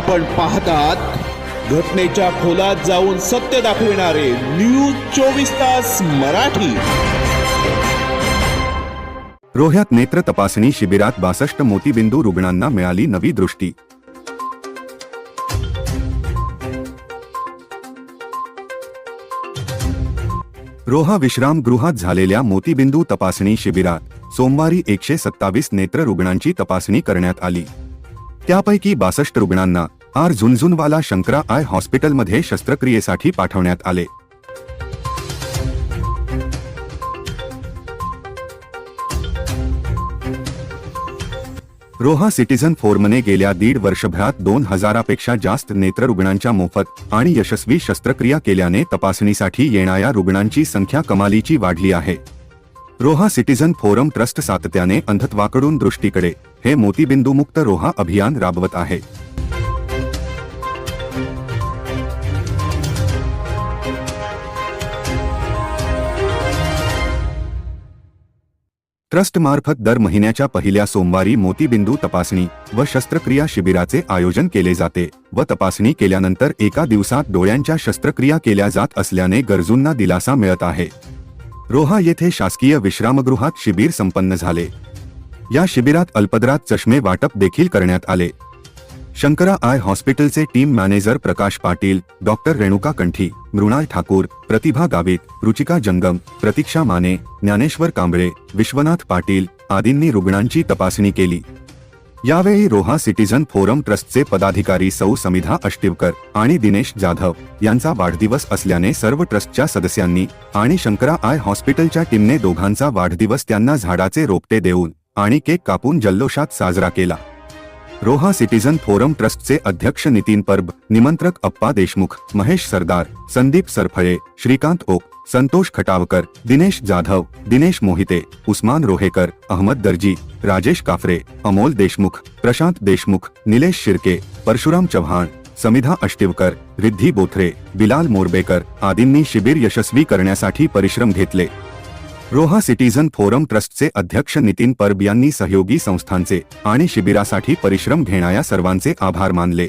आपण पाहतात घटनेच्या खोलात जाऊन सत्य दाखविणारे न्यूज चोवीस तास मराठी. रोह्यात नेत्र तपासणी शिबिरात बासष्ट मोतीबिंदू रुग्णांना मिळाली नवी दृष्टी. रोहा विश्रामगृहात झालेल्या मोतीबिंदू तपासणी शिबिरात सोमवारी एकशे सत्तावीस नेत्र रुग्णांची तपासणी करण्यात आली. त्यापैकी बासष्ट रुग्णांना आर झुंझुनवाला शंकरा आय हॉस्पिटलमध्ये शस्त्रक्रियेसाठी पाठवण्यात आले. रोहा सिटीझन फोरमने गेल्या दीड वर्षभरात दोन हजारापेक्षा जास्त नेत्ररुग्णांच्या मोफत आणि यशस्वी शस्त्रक्रिया केल्याने तपासणीसाठी येणाऱ्या रुग्णांची संख्या कमालीची वाढली आहे. रोहा सिटीझन फोरम ट्रस्ट सातत्याने अंधत्वाकडून दृष्टीकडे. हे मोतीबिंदूमुक्त रोहा अभियान राबवत आहे. ट्रस्टमार्फत दर महिन्याच्या पहिल्या सोमवारी मोतीबिंदू तपासणी व शस्त्रक्रिया शिबिराचे आयोजन केले जाते व तपासणी केल्यानंतर एका दिवसात डोळ्यांच्या शस्त्रक्रिया केल्या जात असल्याने गरजूंना दिलासा मिळत आहे. रोहा येथे शासकीय विश्रामगृहात शिबिर संपन्न झाले. या शिबिरात अल्पदरात चष्मे वाटप देखील करण्यात आले. शंकरा आय हॉस्पिटलचे team manager Prakash Patil doctor Renuka Kanthi Mrunal Thakur प्रतिभा गावित रुचिका जंगम प्रतीक्षा माने ज्ञानेश्वर कांबळे विश्वनाथ पाटील आदींनी रुग्णांची तपासणी केली. यावेळी रोहा सिटीझन फोरम ट्रस्टचे पदाधिकारी सौ समिधा अष्टिवकर आणि दिनेश जाधव यांचा वाढदिवस असल्याने सर्व ट्रस्टच्या सदस्यांनी आणि शंकरा आय हॉस्पिटलच्या टीमने दोघांचा वाढदिवस त्यांना झाडाचे रोपटे देऊन आणि केक कापून जल्लोषात साजरा केला. रोहा सिटीझन फोरम ट्रस्टचे अध्यक्ष नितीन परब निमंत्रक अप्पा देशमुख महेश सरदार संदीप सरफळे श्रीकांत ओक संतोष खटावकर, दिनेश जाधव, दिनेश मोहिते, उस्मान रोहेकर, अहमद दर्जी, राजेश काफरे, अमोल देशमुख, प्रशांत देशमुख, निलेश शिर्के, परशुराम चव्हाण, समिधा अष्टिवकर, रिद्धी बोथरे, बिलाल मोरबेकर आदींनी शिबिर यशस्वी करण्यासाठी परिश्रम घेतले. रोहा सिटीझन फोरम ट्रस्टचे अध्यक्ष नितीन परब यांनी सहयोगी संस्थांचे आणि शिबिरासाठी परिश्रम घेणाऱ्या सर्वांचे आभार मानले.